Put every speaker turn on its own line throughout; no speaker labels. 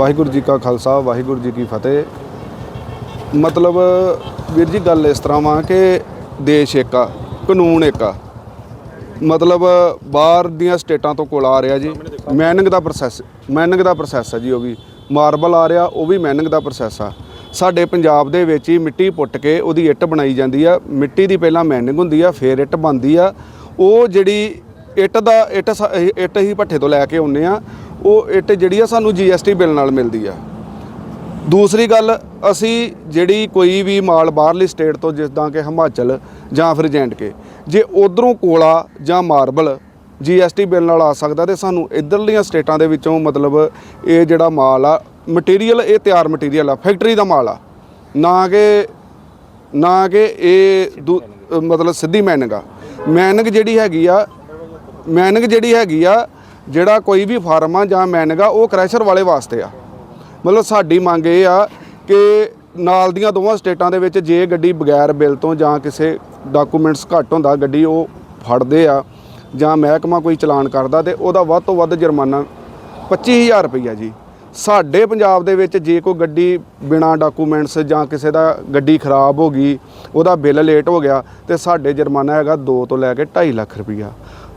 ਵਾਹਿਗੁਰੂ ਜੀ ਕਾ ਖਾਲਸਾ, ਵਾਹਿਗੁਰੂ ਜੀ ਕੀ ਫਤਿਹ। ਮਤਲਬ ਵੀਰ ਜੀ ਗੱਲ ਇਸ ਤਰ੍ਹਾਂ ਵਾ ਕਿ ਦੇਸ਼ ਇੱਕ ਆ, ਕਾਨੂੰਨ ਇੱਕ ਆ। ਮਤਲਬ ਬਾਹਰ ਦੀਆਂ ਸਟੇਟਾਂ ਤੋਂ ਕੋਲ ਆ ਰਿਹਾ ਜੀ ਮੈਨਿੰਗ ਦਾ ਪ੍ਰੋਸੈਸ ਮੈਨਿੰਗ ਦਾ ਪ੍ਰੋਸੈਸ ਆ ਜੀ ਉਹ ਵੀ। ਮਾਰਬਲ ਆ ਰਿਹਾ, ਉਹ ਵੀ ਮੈਨਿੰਗ ਦਾ ਪ੍ਰੋਸੈਸ ਆ। ਸਾਡੇ ਪੰਜਾਬ ਦੇ ਵਿੱਚ ਹੀ ਮਿੱਟੀ ਪੁੱਟ ਕੇ ਉਹਦੀ ਇੱਟ ਬਣਾਈ ਜਾਂਦੀ ਆ। ਮਿੱਟੀ ਦੀ ਪਹਿਲਾਂ ਮੈਨਿੰਗ ਹੁੰਦੀ ਆ, ਫਿਰ ਇੱਟ ਬਣਦੀ ਆ। ਉਹ ਜਿਹੜੀ ਇੱਟ ਦਾ, ਇੱਟ ਸ- ਇੱਟ ਹੀ ਭੱਠੇ ਤੋਂ ਲੈ ਕੇ ਆਉਂਦੇ ਆ ਉਹ ਇੱਟ ਜਿਹੜੀ ਆ ਸਾਨੂੰ ਜੀਐਸਟੀ ਬਿੱਲ ਨਾਲ ਮਿਲਦੀ ਆ। ਦੂਸਰੀ ਗੱਲ, ਅਸੀਂ ਜਿਹੜੀ ਕੋਈ ਵੀ ਮਾਲ ਬਾਹਰਲੀ ਸਟੇਟ ਤੋਂ ਜਿੱਦਾਂ ਕਿ ਹਿਮਾਚਲ ਜਾਂ ਫਿਰ ਜੈਂਡ ਕੇ, ਜੇ ਉਧਰੋਂ ਕੋਲਾ ਜਾਂ ਮਾਰਬਲ ਜੀਐਸਟੀ ਬਿੱਲ ਨਾਲ ਆ ਸਕਦਾ ਤੇ ਸਾਨੂੰ ਇਧਰਲੀਆਂ ਸਟੇਟਾਂ ਦੇ ਵਿੱਚੋਂ ਮਤਲਬ ਇਹ ਜਿਹੜਾ ਮਾਲ ਆ ਮਟੀਰੀਅਲ ਇਹ ਤਿਆਰ ਮਟੀਰੀਅਲ ਆ ਫੈਕਟਰੀ ਦਾ ਮਾਲ ਆ। ਨਾ ਕਿ ਨਾ ਕਿ ਇਹ ਦੂ- ਮਤਲਬ ਸਿੱਧੀ ਮੈਨਿੰਗ ਆ ਮੈਨਿੰਗ ਜਿਹੜੀ ਹੈਗੀ ਆ ਮੈਨਿੰਗ ਜਿਹੜੀ ਹੈਗੀ ਆ ਜਿਹੜਾ ਕੋਈ ਵੀ ਫਾਰਮ ਆ ਜਾਂ ਮੈਨਿੰਗ, ਉਹ ਕ੍ਰੈਸ਼ਰ ਵਾਲੇ ਵਾਸਤੇ ਆ। ਮਤਲਬ ਸਾਡੀ ਮੰਗ ਇਹ ਆ ਕਿ ਨਾਲ ਦੀਆਂ ਦੋਵਾਂ ਸਟੇਟਾਂ ਦੇ ਵਿੱਚ ਜੇ ਗੱਡੀ ਬਗੈਰ ਬਿੱਲ ਤੋਂ ਜਾਂ ਕਿਸੇ ਡਾਕੂਮੈਂਟਸ ਘੱਟ ਹੁੰਦਾ, ਗੱਡੀ ਉਹ ਫੜਦੇ ਆ ਜਾਂ ਮਹਿਕਮਾ ਕੋਈ ਚਲਾਨ ਕਰਦਾ ਤੇ ਉਹਦਾ ਵੱਧ ਤੋਂ ਵੱਧ ਜੁਰਮਾਨਾ 25000 ਰੁਪਈਆ ਜੀ। ਸਾਡੇ ਪੰਜਾਬ ਦੇ ਵਿੱਚ ਜੇ ਕੋਈ ਗੱਡੀ ਬਿਨਾ ਡਾਕੂਮੈਂਟਸ ਜਾਂ ਕਿਸੇ ਦਾ ਗੱਡੀ ਖਰਾਬ ਹੋ ਗਈ, ਉਹਦਾ ਬਿੱਲ ਲੇਟ ਹੋ ਗਿਆ ਤੇ ਸਾਡੇ ਜੁਰਮਾਨਾ ਹੈਗਾ 2 ਤੋਂ ਲੈ ਕੇ 2.5 ਲੱਖ ਰੁਪਈਆ।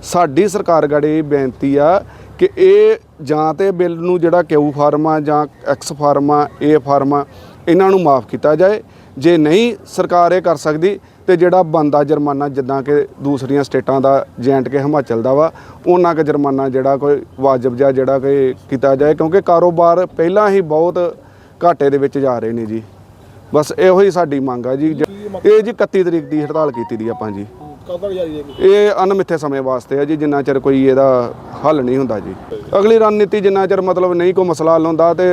ਸਾਡੀ ਸਰਕਾਰ ਗੜੇ ਬੇਨਤੀ ਆ ਕਿ ਇਹ ਜਾਂ ਤੇ ਬਿੱਲ ਨੂੰ ਜਿਹੜਾ ਕਿਊ ਫਾਰਮ ਆ ਜਾਂ ਐਕਸ ਫਾਰਮ ਆ, ਏ ਫਾਰਮ ਆ, ਇਹਨਾਂ ਨੂੰ ਮਾਫ ਕੀਤਾ ਜਾਏ। ਜੇ ਨਹੀਂ ਸਰਕਾਰ ਇਹ ਕਰ ਸਕਦੀ, ਤੇ ਜਿਹੜਾ ਬੰਦਾ ਜੁਰਮਾਨਾ ਜਿੱਦਾਂ ਕਿ ਦੂਸਰੀਆਂ ਸਟੇਟਾਂ ਦਾ ਜੈਂਟ ਕੇ ਹਿਮਾਚਲ ਦਾ ਵਾ, ਉਹਨਾਂ ਕੁ ਜੁਰਮਾਨਾ ਜਿਹੜਾ ਕੋਈ ਵਾਜਬ ਜਾਂ ਜਿਹੜਾ ਕਿ ਕੀਤਾ ਜਾਏ, ਕਿਉਂਕਿ ਕਾਰੋਬਾਰ ਪਹਿਲਾਂ ਹੀ ਬਹੁਤ ਘਾਟੇ ਦੇ ਵਿੱਚ ਜਾ ਰਹੇ ਨੇ ਜੀ। ਬਸ ਇਹੋ ਹੀ ਸਾਡੀ ਮੰਗ ਆ ਜੀ। ਜ- ਇਹ ਜੀ 31 ਤਰੀਕ ਦੀ ਹੜਤਾਲ ਕੀਤੀ ਦੀ ਆਪਾਂ ਜੀ।
ਕਦੋਂ ਤੱਕ ਜਾਰੀ ਰਹੇਗੀ?
ਇਹ ਅਣਮਿੱਥੇ ਸਮੇਂ ਵਾਸਤੇ ਹੈ ਜੀ, ਜਿੰਨਾ ਚਿਰ ਕੋਈ ਇਹਦਾ ਹੱਲ ਨਹੀਂ ਹੁੰਦਾ ਜੀ। ਅਗਲੀ ਰਣਨੀਤੀ ਜਿੰਨਾ ਚਿਰ ਮਤਲਬ ਨਹੀਂ ਕੋਈ ਮਸਲਾ ਹੱਲ ਹੁੰਦਾ ਤੇ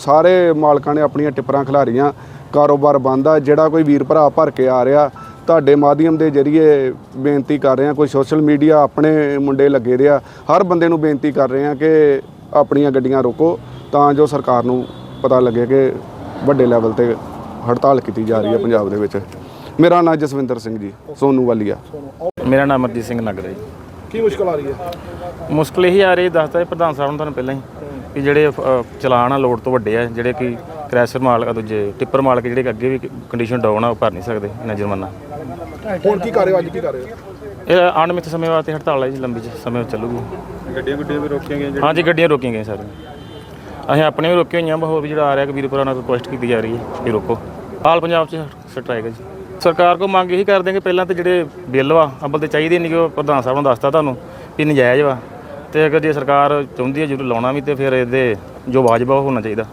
ਸਾਰੇ ਮਾਲਕਾਂ ਨੇ ਆਪਣੀਆਂ ਟਿੱਪਰਾਂ ਖਿਲਾਰੀਆਂ, ਕਾਰੋਬਾਰ ਬੰਦ ਆ, ਜਿਹੜਾ ਕੋਈ ਵੀਰ ਭਰਾ ਭਰ ਕੇ ਆ ਰਿਹਾ, ਤੁਹਾਡੇ ਮਾਧਿਅਮ ਦੇ ਜਰੀਏ ਬੇਨਤੀ ਕਰ ਰਹੇ ਆ, ਕੋਈ ਸੋਸ਼ਲ ਮੀਡੀਆ ਆਪਣੇ ਮੁੰਡੇ ਲੱਗੇ ਦੇ ਆ, ਹਰ ਬੰਦੇ ਨੂੰ ਬੇਨਤੀ ਕਰ ਰਹੇ ਆ ਕਿ ਆਪਣੀਆਂ ਗੱਡੀਆਂ ਰੋਕੋ, ਤਾਂ ਜੋ ਸਰਕਾਰ ਨੂੰ ਪਤਾ ਲੱਗੇ ਕਿ ਵੱਡੇ ਲੈਵਲ ਤੇ ਹੜਤਾਲ ਕੀਤੀ ਜਾ ਰਹੀ ਹੈ ਪੰਜਾਬ ਦੇ ਵਿੱਚ। ਮੇਰਾ ਨਾਮ ਜਸਵਿੰਦਰ ਸਿੰਘ ਜੀ ਸੋਨੂ ਵਾਲੀਆ।
ਮੇਰਾ ਨਾਮ ਅਮਰਜੀਤ ਸਿੰਘ ਨਗਰ ਹੈ ਜੀ।
ਕੀ ਮੁਸ਼ਕਲ ਆ ਰਹੀ ਹੈ?
ਮੁਸ਼ਕਲ ਇਹੀ ਆ ਰਹੀ ਦੱਸਦਾ ਜੀ ਪ੍ਰਧਾਨ ਸਾਹਿਬ ਨੂੰ ਤੁਹਾਨੂੰ ਪਹਿਲਾਂ ਹੀ ਕਿ ਜਿਹੜੇ ਅ, ਚਲਾਨ ਆ ਲੋਡ ਤੋਂ ਵੱਡੇ ਆ ਜਿਹੜੇ ਕਿ ਕ੍ਰੈਸ਼ਰ ਮਾਲਕ ਆ ਦੂਜੇ ਟਿੱਪਰ ਮਾਲਕ ਜਿਹੜੇ ਕਿ ਅੱਗੇ ਵੀ ਕੰਡੀਸ਼ਨ ਡਾਊਨ ਆ ਉਹ ਭਰ ਨਹੀਂ ਸਕਦੇ ਇਹਨਾਂ ਜੁਰਮਾਨਾ।
ਹੁਣ ਕੀ ਕਰ ਰਹੇ ਹੋ ਅੱਜ ਕੀ ਕਰ ਰਹੇ ਹੋ?
ਇਹ ਅਣਮਿੱਥ ਸਮੇਂ ਵਾਸਤੇ ਹੜਤਾਲ ਹੈ ਜੀ ਲੰਬੀ ਚ ਸਮੇਂ ਚੱਲੂਗੀ। ਗੱਡੀਆਂ ਗੱਡੀਆਂ ਵੀ ਰੋਕੀਆਂ ਗਈਆਂ ਹਾਂਜੀ ਗੱਡੀਆਂ ਰੋਕੀਆਂ ਗਈਆਂ ਸਾਰੀਆਂ। ਅਸੀਂ ਆਪਣੇ ਵੀ ਰੋਕੀਆਂ ਹੋਈਆਂ ਬਹੁਤ ਵੀ ਜਿਹੜਾ ਆ ਰਿਹਾ ਕਿ ਵੀਰਪੁਰਾ ਨਾਲ ਰਿਕੁਐਸਟ ਕੀਤੀ ਜਾ ਰਹੀ ਹੈ ਕਿ ਰੋਕੋ। ਆਲ ਪੰਜਾਬ ਚ ਸਟ੍ਰਾਈਕ ਹੈ ਜੀ। ਸਰਕਾਰ ਕੋ ਮੰਗ ਇਹੀ ਕਰਦੇ ਹਾਂ ਕਿ ਪਹਿਲਾਂ ਤੇ ਜਿਹੜੇ ਬਿੱਲ ਵਾ ਅੱਬਲ ਤੇ ਚਾਹੀਦੇ ਨਹੀਂ ਕਿ ਉਹ ਪ੍ਰਧਾਨ ਸਾਹਿਬ ਨੂੰ ਦੱਸਤਾ ਤੁਹਾਨੂੰ ਵੀ ਨਜਾਇਜ਼ ਵਾ। ਤੇ ਅਗਰ ਜੇ ਸਰਕਾਰ ਚਾਹੁੰਦੀ ਹੈ ਜ਼ਰੂਰ ਲਾਉਣਾ ਵੀ ਤੇ ਫਿਰ ਇਹਦੇ ਜੋ ਵਾਜਬ ਆ ਉਹ ਹੋਣਾ ਚਾਹੀਦਾ।